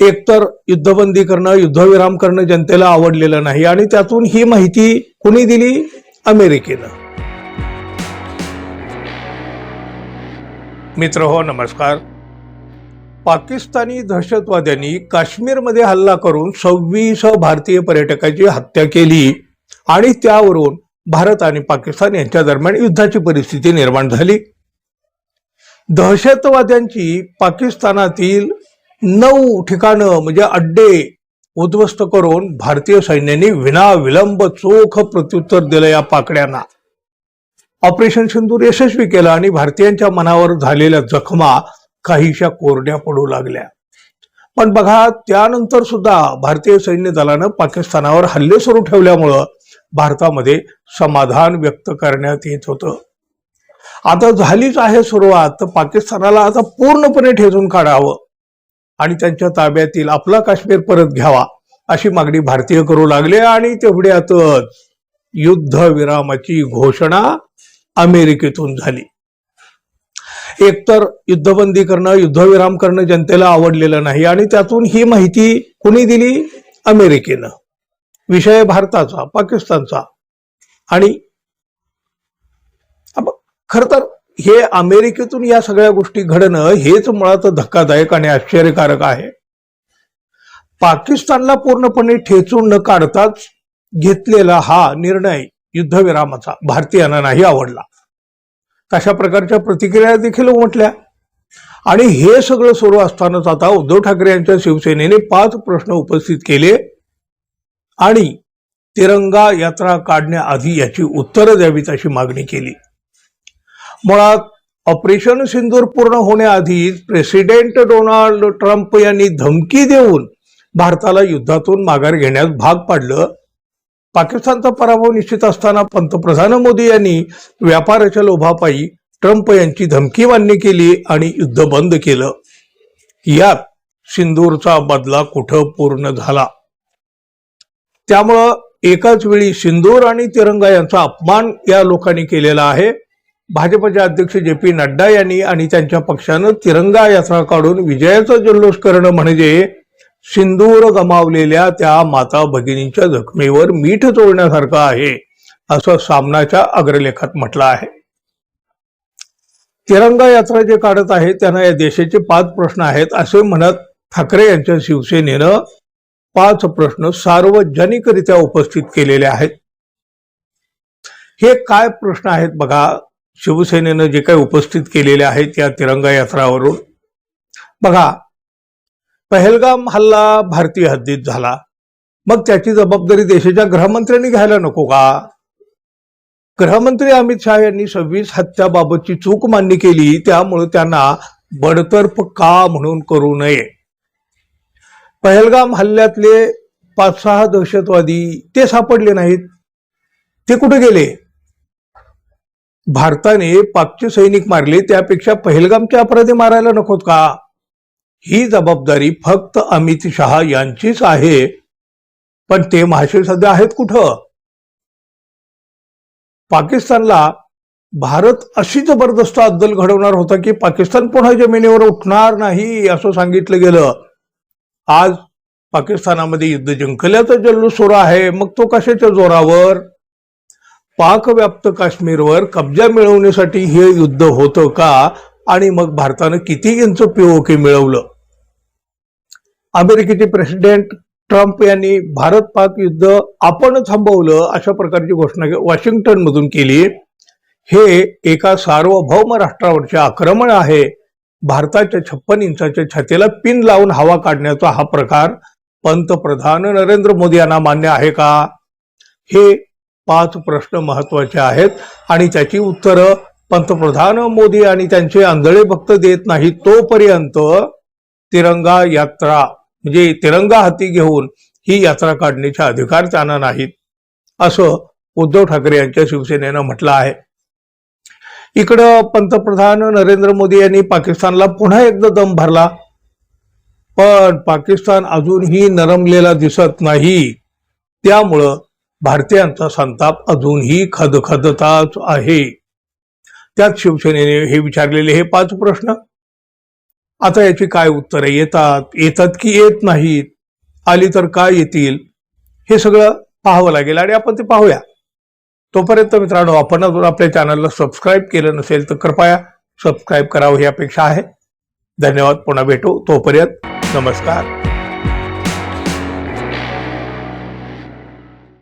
एकतर युद्धबंदी करणं युद्धविराम करणं जनतेला आवडलेलं नाही आणि त्यातून ही माहिती कुणी दिली? अमेरिकेनं. मित्र हो नमस्कार. पाकिस्तानी दहशतवाद्यांनी काश्मीरमध्ये हल्ला करून सव्वीस भारतीय पर्यटकाची हत्या केली आणि त्यावरून भारत आणि पाकिस्तान यांच्या दरम्यान युद्धाची परिस्थिती निर्माण झाली. दहशतवाद्यांची पाकिस्तानातील नऊ ठिकाणं म्हणजे अड्डे उद्ध्वस्त करून भारतीय सैन्याने विनाविलंब चोख प्रत्युत्तर दिलं या पाकड्यांना. ऑपरेशन सिंदूर यशस्वी केलं आणि भारतीयांच्या मनावर झालेल्या जखमा काहीशा कोरड्या पडू लागल्या. पण बघा त्यानंतर सुद्धा भारतीय सैन्य दलानं पाकिस्तानावर हल्ले सुरू ठेवल्यामुळं भारतामध्ये समाधान व्यक्त करण्यात येत होतं. आता झालीच आहे सुरुवात तर पाकिस्तानाला आता पूर्णपणे ठेचून काढावं. आणि त्यांच्या ताब्यातील आपला काश्मीर परत घ्यावा अशी मागणी भारतीय करू लागले आणि तेवढ्यातच युद्धविरामाची घोषणा अमेरिकेतून झाली. एकतर युद्धबंदी करणं युद्धविराम करणं जनतेला आवडलेलं नाही आणि त्यातून ही माहिती कुणी दिली? अमेरिकेनं. विषय भारताचा पाकिस्तानचा. आणि खर तर हे अमेरिकेतून या सगळ्या गोष्टी घडणं हेच मुळात धक्कादायक आणि आश्चर्यकारक आहे. पाकिस्तानला पूर्णपणे ठेचून न काढताच घेतलेला हा निर्णय युद्धविरामाचा भारतीयांना नाही आवडला. तशा प्रकारच्या प्रतिक्रिया देखील उमटल्या. आणि हे सगळं सुरू असतानाच आता उद्धव ठाकरे यांच्या शिवसेनेने पाच प्रश्न उपस्थित केले आणि तिरंगा यात्रा काढण्याआधी याची उत्तरं द्यावीत अशी मागणी केली. मुळात ऑपरेशन सिंदूर पूर्ण होण्याआधीच प्रेसिडेंट डोनाल्ड ट्रम्प यांनी धमकी देऊन भारताला युद्धातून माघार घेण्यास भाग पाडलं. पाकिस्तानचा पराभव निश्चित असताना पंतप्रधान मोदी यांनी व्यापाराच्या लोभापायी ट्रम्प यांची धमकी मान्य केली आणि युद्ध बंद केलं. यात सिंदूरचा बदला कुठं पूर्ण झाला? त्यामुळं एकाच वेळी सिंदूर आणि तिरंगा यांचा अपमान या लोकांनी केलेला आहे. भाजपचे अध्यक्ष जे पी नड्डा यांनी आणि त्यांच्या पक्षानं तिरंगा यात्रा काढून विजयाचा जल्लोष करणं म्हणजे सिंदूर गमावलेल्या त्या माता भगिनींच्या जखमेवर मीठ चोळण्यासारखं आहे असं सामनाच्या अग्रलेखात म्हटलं आहे. तिरंगा यात्रा जे काढत आहे त्यांना या देशाचे पाच प्रश्न आहेत असे म्हणत ठाकरे यांच्या शिवसेनेनं पाच प्रश्न सार्वजनिकरित्या उपस्थित केलेले आहेत. हे काय प्रश्न आहेत बघा शिवसेनेनं जे काही उपस्थित केलेले आहेत या तिरंगा यात्रावरून बघा पहलगाम हल्ला भारतीय हद्दीत झाला. मग त्याची जबाबदारी देशाच्या गृहमंत्र्यांनी घ्यायला नको का? गृहमंत्री अमित शहा यांनी सव्वीस हत्याबाबतची चूक मान्य केली त्यामुळे त्यांना बडतर्फ का म्हणून करू नये? पहलगाम हल्ल्यातले पाच सहा दहशतवादी ते सापडले नाहीत. ते कुठे गेले? भारताने पाकचे सैनिक मारले त्यापेक्षा पहलगामचे अपराधी मारायला नकोत का? ही जबाबदारी फक्त अमित शहा यांचीच आहे. पण ते महाशय सध्या आहेत कुठं? पाकिस्तानला भारत अशी जबरदस्त अद्दल घडवणार होता की पाकिस्तान पुन्हा जमिनीवर उठणार नाही असं सांगितलं गेलं. आज पाकिस्तानामध्ये युद्ध जिंकल्याचा जल्लोष सुरू आहे. मग तो कशाच्या जोरावर? पाकव्याप्त काश्मीरवर कब्जा मिळवण्यासाठी हे युद्ध होतं का? आणि मग भारतानं किती इंच पीओके मिळवलं? अमेरिकेचे प्रेसिडेंट ट्रम्प यांनी भारत पाक युद्ध आपण थांबवलं अशा प्रकारची घोषणा वॉशिंग्टन मधून केली. हे एका सार्वभौम राष्ट्रावरचे आक्रमण आहे. भारताच्या छप्पन इंचाच्या छातीला पिन लावून हवा काढण्याचा हा प्रकार पंतप्रधान नरेंद्र मोदी यांना मान्य आहे का? हे पाच प्रश्न महत्त्वाचे आहेत आणि त्याची उत्तरं पंतप्रधान मोदी आणि त्यांचे आंधळे भक्त देत नाहीत तोपर्यंत तिरंगा यात्रा म्हणजे तिरंगा हाती घेऊन ही यात्रा काढण्याचे अधिकार त्यांना नाहीत असं उद्धव ठाकरे यांच्या शिवसेनेनं म्हटलं आहे. इकडं पंतप्रधान नरेंद्र मोदी यांनी पाकिस्तानला पुन्हा एकदा दम भरला. पण पाकिस्तान अजूनही नरमलेला दिसत नाही. त्यामुळं भारतीयांचा संताप अजूनही खदखदताच आहे. त्यात शिवसेनेने हे विचारलेले हे पाच प्रश्न. आता याची काय उत्तरं येतात? येतात की येत नाहीत? आली तर काय येतील? हे सगळं पाहावं लागेल आणि आपण ते पाहूया. तोपर्यंत मित्रांनो आपण अजून आपल्या चॅनलला सबस्क्राईब केलं नसेल तर कृपया सबस्क्राईब करावं ही अपेक्षा आहे. धन्यवाद. पुन्हा भेटू. तोपर्यंत नमस्कार.